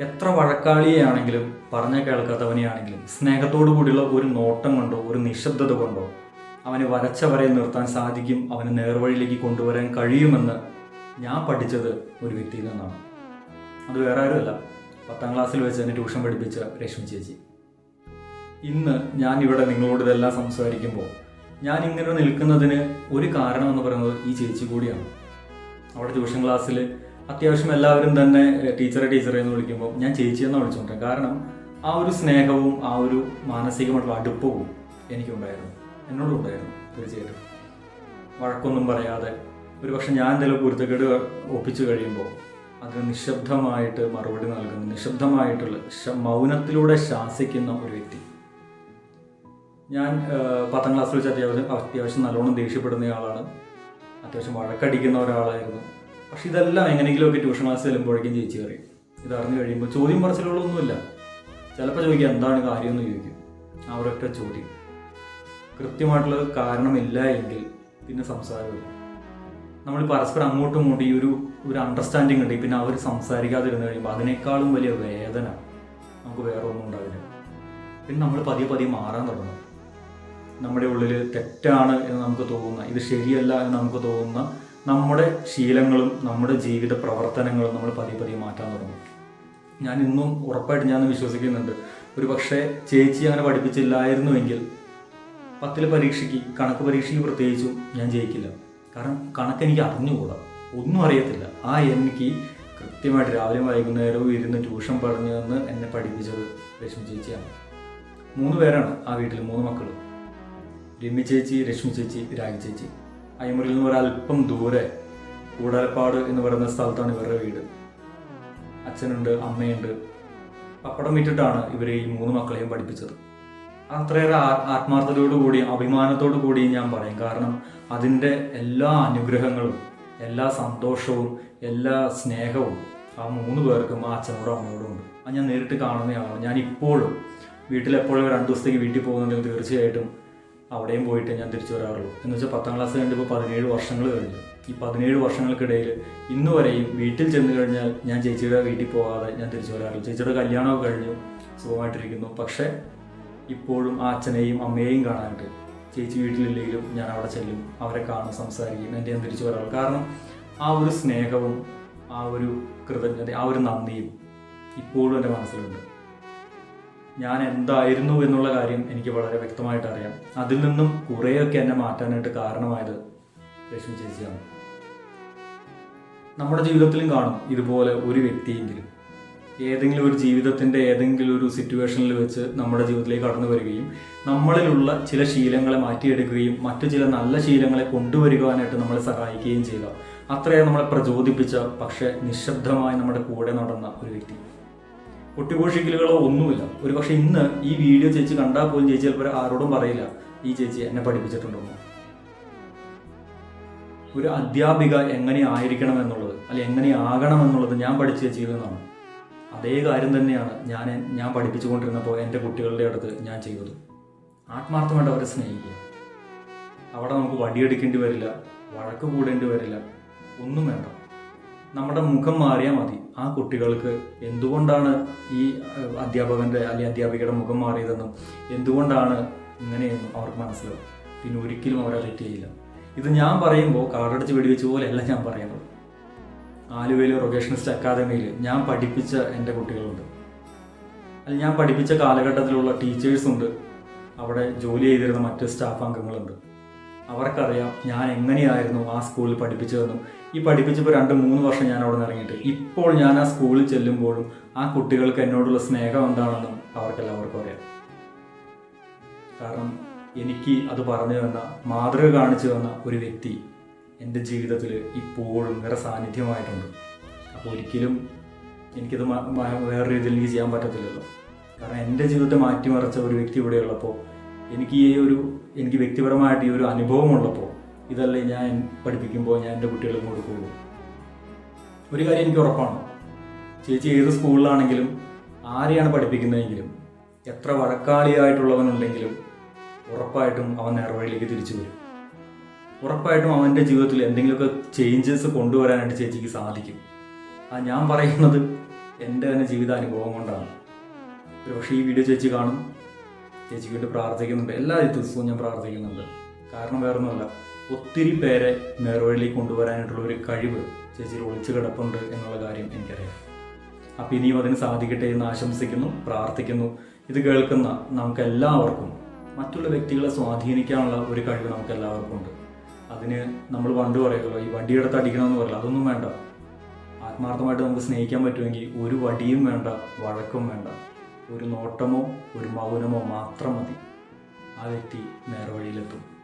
എത്ര വഴക്കാളിയാണെങ്കിലും പറഞ്ഞ കേൾക്കാത്തവനെയാണെങ്കിലും സ്നേഹത്തോടു കൂടിയുള്ള ഒരു നോട്ടം കൊണ്ടോ ഒരു നിശബ്ദത കൊണ്ടോ അവനെ വരച്ച നിർത്താൻ സാധിക്കും അവനെ നേർവഴിയിലേക്ക് കൊണ്ടുവരാൻ കഴിയുമെന്ന് ഞാൻ പഠിച്ചത് ഒരു വ്യക്തിയിൽ നിന്നാണ്. അത് വേറെ ആരുമല്ല. പത്താം ക്ലാസ്സിൽ വെച്ച് എന്നെ ട്യൂഷൻ പഠിപ്പിച്ച രശ്മി ചേച്ചി. ഇന്ന് ഞാൻ ഇവിടെ നിങ്ങളോട് ഇതെല്ലാം സംസാരിക്കുമ്പോൾ ഞാൻ ഇങ്ങനെ നിൽക്കുന്നതിന് ഒരു കാരണം എന്ന് പറയുന്നത് ഈ ചേച്ചി കൂടിയാണ്. അവിടെ ട്യൂഷൻ ക്ലാസ്സിൽ അത്യാവശ്യം എല്ലാവരും തന്നെ ടീച്ചറെ ടീച്ചറെ എന്ന് വിളിക്കുമ്പോൾ ഞാൻ ചേച്ചി എന്ന് വിളിച്ചുകൊണ്ടിരുന്നത് കാരണം ആ ഒരു സ്നേഹവും ആ ഒരു മാനസികമായിട്ടുള്ള അടുപ്പവും എനിക്കുണ്ടായിരുന്നു. എന്നോടും ഉണ്ടായിരുന്നു തീർച്ചയായിട്ടും. വഴക്കൊന്നും പറയാതെ. ഒരു പക്ഷെ ഞാൻ എന്തെങ്കിലും കുരുത്തക്കേട് ഒപ്പിച്ചു കഴിയുമ്പോൾ അതിന് നിശബ്ദമായിട്ട് മറുപടി നൽകുന്ന നിശബ്ദമായിട്ടുള്ള മൗനത്തിലൂടെ ശാസിക്കുന്ന ഒരു വ്യക്തി. ഞാൻ പത്താം ക്ലാസ്സിൽ വെച്ച് അത്യാവശ്യം അത്യാവശ്യം നല്ലോണം ദേഷ്യപ്പെടുന്ന ആളാണ്. അത്യാവശ്യം വഴക്കടിക്കുന്ന ഒരാളായിരുന്നു. പക്ഷെ ഇതെല്ലാം എങ്ങനെയെങ്കിലുമൊക്കെ ട്യൂഷൻ ക്ലാസ് ചെല്ലുമ്പോഴേക്കും ചേച്ചി പറയും. ഇത് അറിഞ്ഞു കഴിയുമ്പോൾ ചോദ്യം പറച്ചിലുകളൊന്നുമില്ല. ചിലപ്പോൾ ചോദിക്കുക എന്താണ് കാര്യം എന്ന് ചോദിക്കും. ആ ഒരൊറ്റ ചോദ്യം. കൃത്യമായിട്ടുള്ള കാരണമില്ല എങ്കിൽ പിന്നെ സംസാരമില്ല. നമ്മൾ പരസ്പരം അങ്ങോട്ടും ഇങ്ങോട്ടും ഈ ഒരു ഒരു അണ്ടർസ്റ്റാൻഡിങ് ഉണ്ട്. പിന്നെ അവർ സംസാരിക്കാതിരുന്ന് കഴിയുമ്പോൾ അതിനേക്കാളും വലിയ വേദന നമുക്ക് വേറെ ഒന്നും ഉണ്ടാവില്ല. പിന്നെ നമ്മൾ പതിയെ പതിയെ മാറാൻ തുടങ്ങും. നമ്മുടെ ഉള്ളിൽ തെറ്റാണ് എന്ന് നമുക്ക് തോന്നുന്ന ഇത് ശരിയല്ല എന്ന് നമുക്ക് തോന്നുന്ന നമ്മുടെ ശീലങ്ങളും നമ്മുടെ ജീവിത പ്രവർത്തനങ്ങളും നമ്മൾ പതിയെ പതിയെ മാറ്റാൻ തുടങ്ങും. ഞാൻ ഇന്നും ഉറപ്പായിട്ട് ഞാൻ വിശ്വസിക്കുന്നുണ്ട്. ഒരു പക്ഷേ ചേച്ചി അങ്ങനെ പഠിപ്പിച്ചില്ലായിരുന്നുവെങ്കിൽ പത്തിൽ പരീക്ഷയ്ക്ക് കണക്ക് പരീക്ഷയ്ക്ക് പ്രത്യേകിച്ചും ഞാൻ ജയിക്കില്ല. കാരണം കണക്ക് എനിക്ക് അറിഞ്ഞുകൂടാ. ഒന്നും അറിയത്തില്ല. ആ എനിക്ക് കൃത്യമായിട്ട് രാവിലെ വൈകുന്നേരവും ഇരുന്ന് ട്യൂഷൻ പറഞ്ഞു തന്ന് എന്നെ പഠിപ്പിച്ചത് രശ്മി ചേച്ചിയാണ്. മൂന്ന് പേരാണ് ആ വീട്ടിൽ മൂന്ന് മക്കൾ രമ്യ ചേച്ചി രശ്മി ചേച്ചി രാഗി ചേച്ചി. അയ്മുറിൽ നിന്ന് ഒരല്പം ദൂരെ കൂടാരപ്പാട് എന്ന് പറയുന്ന സ്ഥലത്താണ് ഇവരുടെ വീട്. അച്ഛനുണ്ട് അമ്മയുണ്ട്. പപ്പടം വിറ്റിട്ടാണ് ഇവരെ ഈ മൂന്ന് മക്കളെയും പഠിപ്പിച്ചത്. അത്രയേറെ ആത്മാർത്ഥതയോടു കൂടി അഭിമാനത്തോടു കൂടി ഞാൻ പറയും. കാരണം അതിന്റെ എല്ലാ അനുഗ്രഹങ്ങളും എല്ലാ സന്തോഷവും എല്ലാ സ്നേഹവും ആ മൂന്ന് പേർക്കും ആ അച്ഛനോടും അമ്മയോടും ഉണ്ട്. അത് ഞാൻ നേരിട്ട് കാണുന്നയാളാണ് ഞാൻ ഇപ്പോഴും വീട്ടിൽ എപ്പോഴും രണ്ട് ദിവസത്തേക്ക് വീട്ടിൽ പോകുന്നുണ്ടെങ്കിൽ തീർച്ചയായിട്ടും അവിടെയും പോയിട്ട് ഞാൻ തിരിച്ചു വരാറുള്ളൂ. എന്ന് വെച്ചാൽ പത്താം ക്ലാസ് കഴിഞ്ഞിട്ട് ഇപ്പോൾ പതിനേഴ് വർഷങ്ങൾ കഴിഞ്ഞു. ഈ പതിനേഴ് വർഷങ്ങൾക്കിടയിൽ ഇന്ന് വരെയും വീട്ടിൽ ചെന്ന് കഴിഞ്ഞാൽ ഞാൻ ചേച്ചിയുടെ വീട്ടിൽ പോകാതെ ഞാൻ തിരിച്ചു വരാറില്ല. ചേച്ചിയുടെ കല്യാണമൊക്കെ കഴിഞ്ഞു സുഖമായിട്ടിരിക്കുന്നു. പക്ഷേ ഇപ്പോഴും ആ അച്ഛനെയും അമ്മയെയും കാണാനായിട്ട് ചേച്ചി വീട്ടിലില്ലെങ്കിലും ഞാൻ അവിടെ ചെല്ലും അവരെ കാണും സംസാരിക്കും എന്റെ ഞാൻ തിരിച്ചു വരാറുള്ളൂ. കാരണം ആ ഒരു സ്നേഹവും ആ ഒരു കൃതജ്ഞത ആ ഒരു നന്ദിയും ഇപ്പോഴും എന്റെ മനസ്സിലുണ്ട്. ഞാൻ എന്തായിരുന്നു എന്നുള്ള കാര്യം എനിക്ക് വളരെ വ്യക്തമായിട്ട് അറിയാം. അതിൽ നിന്നും കുറേയൊക്കെ എന്നെ മാറ്റാനായിട്ട് കാരണമായത് രശ്മി ചേച്ചിയാണ് നമ്മുടെ ജീവിതത്തിലും കാണും ഇതുപോലെ ഒരു വ്യക്തിയെങ്കിലും. ഏതെങ്കിലും ഒരു ജീവിതത്തിന്റെ ഏതെങ്കിലും ഒരു സിറ്റുവേഷനിൽ വെച്ച് നമ്മുടെ ജീവിതത്തിലേക്ക് കടന്നു വരികയും നമ്മളിലുള്ള ചില ശീലങ്ങളെ മാറ്റിയെടുക്കുകയും മറ്റു ചില നല്ല ശീലങ്ങളെ കൊണ്ടുവരുവാനായിട്ട് നമ്മളെ സഹായിക്കുകയും ചെയ്ത അത്രയും നമ്മളെ പ്രചോദിപ്പിച്ച പക്ഷേ നിശബ്ദമായി നമ്മുടെ കൂടെ നടന്ന ഒരു വ്യക്തി. കൊട്ടിഘോഷിക്കലുകളോ ഒന്നുമില്ല. ഒരു പക്ഷെ ഇന്ന് ഈ വീഡിയോ ചേച്ചി കണ്ടാൽ പോലും ചേച്ചി ചിലപ്പോൾ ആരോടും പറയില്ല ഈ ചേച്ചി എന്നെ പഠിപ്പിച്ചിട്ടുണ്ടെന്ന്. ഒരു അധ്യാപിക എങ്ങനെ ആയിരിക്കണം എന്നുള്ളത് അല്ലെ എങ്ങനെ ആകണം എന്നുള്ളത് ഞാൻ പഠിച്ച ചേച്ചിയിൽ നിന്നാണ് അതേ കാര്യം തന്നെയാണ് ഞാൻ ഞാൻ പഠിപ്പിച്ചുകൊണ്ടിരുന്നപ്പോൾ എന്റെ കുട്ടികളുടെ അടുത്ത് ഞാൻ ചെയ്തത്. ആത്മാർത്ഥമായിട്ട് അവരെ സ്നേഹിക്കുക. അവിടെ നമുക്ക് വടിയെടുക്കേണ്ടി വരില്ല വഴക്ക് കൂടേണ്ടി വരില്ല ഒന്നും വേണ്ട. നമ്മുടെ മുഖം മാറിയാൽ മതി. ആ കുട്ടികൾക്ക് എന്തുകൊണ്ടാണ് ഈ അധ്യാപകന്റെ അല്ലെങ്കിൽ അധ്യാപികയുടെ മുഖം മാറിയതെന്നും എന്തുകൊണ്ടാണ് ഇങ്ങനെയെന്നും അവർക്ക് മനസ്സിലാവും. പിന്നെ ഒരിക്കലും അവരെ തെറ്റ് ചെയ്യില്ല. ഇത് ഞാൻ പറയുമ്പോൾ കാർഡടിച്ച് വെടിവെച്ച പോലെയല്ല ഞാൻ പറയുന്നത്. ആലുവയിലെ റൊക്കേഷനിസ്റ്റ് അക്കാദമിയിൽ ഞാൻ പഠിപ്പിച്ച എന്റെ കുട്ടികളുണ്ട്. അല്ല ഞാൻ പഠിപ്പിച്ച കാലഘട്ടത്തിലുള്ള ടീച്ചേഴ്സുണ്ട് അവിടെ ജോലി ചെയ്തിരുന്ന മറ്റ് സ്റ്റാഫ് അംഗങ്ങളുണ്ട്. അവർക്കറിയാം ഞാൻ എങ്ങനെയായിരുന്നു ആ സ്കൂളിൽ പഠിപ്പിച്ചതെന്നും ഈ പഠിപ്പിച്ചപ്പോൾ രണ്ട് മൂന്ന് വർഷം ഞാൻ അവിടെ നിന്ന് ഇറങ്ങിയിട്ട്. ഇപ്പോൾ ഞാൻ ആ സ്കൂളിൽ ചെല്ലുമ്പോഴും ആ കുട്ടികൾക്ക് എന്നോടുള്ള സ്നേഹം എന്താണെന്നും അവർക്കെല്ലാവർക്കും അറിയാം. കാരണം എനിക്ക് അത് പറഞ്ഞു തന്ന മാതൃക കാണിച്ചു തന്ന ഒരു വ്യക്തി എന്റെ ജീവിതത്തിൽ ഇപ്പോഴും വേറെ സാന്നിധ്യമായിട്ടുണ്ട്. അപ്പോൾ ഒരിക്കലും എനിക്കത് വേറെ രീതിയിൽ എനിക്ക് ചെയ്യാൻ പറ്റത്തില്ലല്ലോ. കാരണം എന്റെ ജീവിതത്തെ മാറ്റിമറിച്ച ഒരു വ്യക്തി ഇവിടെ ഉള്ളപ്പോൾ എനിക്ക് ഈ ഒരു എനിക്ക് വ്യക്തിപരമായിട്ട് ഈ ഒരു അനുഭവം ഉള്ളപ്പോൾ ഇതല്ലേ ഞാൻ പഠിപ്പിക്കുമ്പോൾ ഞാൻ എന്റെ കുട്ടികൾക്ക് കൊടുക്കുകയുള്ളൂ ഒരു കാര്യം എനിക്ക് ഉറപ്പാണ്. ചേച്ചി ഏത് സ്കൂളിലാണെങ്കിലും ആരെയാണ് പഠിപ്പിക്കുന്നതെങ്കിലും എത്ര വഴക്കാളിയായിട്ടുള്ളവനുണ്ടെങ്കിലും ഉറപ്പായിട്ടും അവൻ നേർവഴിയിലേക്ക് തിരിച്ചു വരും. ഉറപ്പായിട്ടും അവന്റെ ജീവിതത്തിൽ എന്തെങ്കിലുമൊക്കെ ചേഞ്ചസ് കൊണ്ടുവരാനായിട്ട് ചേച്ചിക്ക് സാധിക്കും. ആ ഞാൻ പറയുന്നത് എന്റെ തന്നെ ജീവിതാനുഭവം കൊണ്ടാണ്. പക്ഷേ ഈ വീഡിയോ ചേച്ചി കാണും. ചേച്ചിക്ക് വേണ്ടി പ്രാർത്ഥിക്കുന്നുണ്ട്. എല്ലാ ദിവസവും ഞാൻ പ്രാർത്ഥിക്കുന്നുണ്ട്. കാരണം വേറൊന്നുമല്ല. ഒത്തിരി പേരെ നേർവഴിയിലേക്ക് കൊണ്ടുവരാനായിട്ടുള്ള ഒരു കഴിവ് ചേച്ചിയിൽ ഒളിച്ചു കിടപ്പുണ്ട് എന്നുള്ള കാര്യം എനിക്കറിയാം. അപ്പം ഇനിയും അതിന് സാധിക്കട്ടെ എന്ന് ആശംസിക്കുന്നു പ്രാർത്ഥിക്കുന്നു. ഇത് കേൾക്കുന്ന നമുക്ക് എല്ലാവർക്കും മറ്റുള്ള വ്യക്തികളെ സ്വാധീനിക്കാനുള്ള ഒരു കഴിവ് നമുക്ക് എല്ലാവർക്കും ഉണ്ട്. അതിന് നമ്മൾ പണ്ട് പറയുമല്ലോ ഈ വടിയെടുത്ത് അടിക്കണമെന്ന് പറയില്ല അതൊന്നും വേണ്ട. ആത്മാർത്ഥമായിട്ട് നമുക്ക് സ്നേഹിക്കാൻ പറ്റുമെങ്കിൽ ഒരു വടിയും വേണ്ട വഴക്കും വേണ്ട. ഒരു നോട്ടമോ ഒരു മൗനമോ മാത്രം മതി. ആ വ്യക്തി നേർവഴിയിലെത്തും.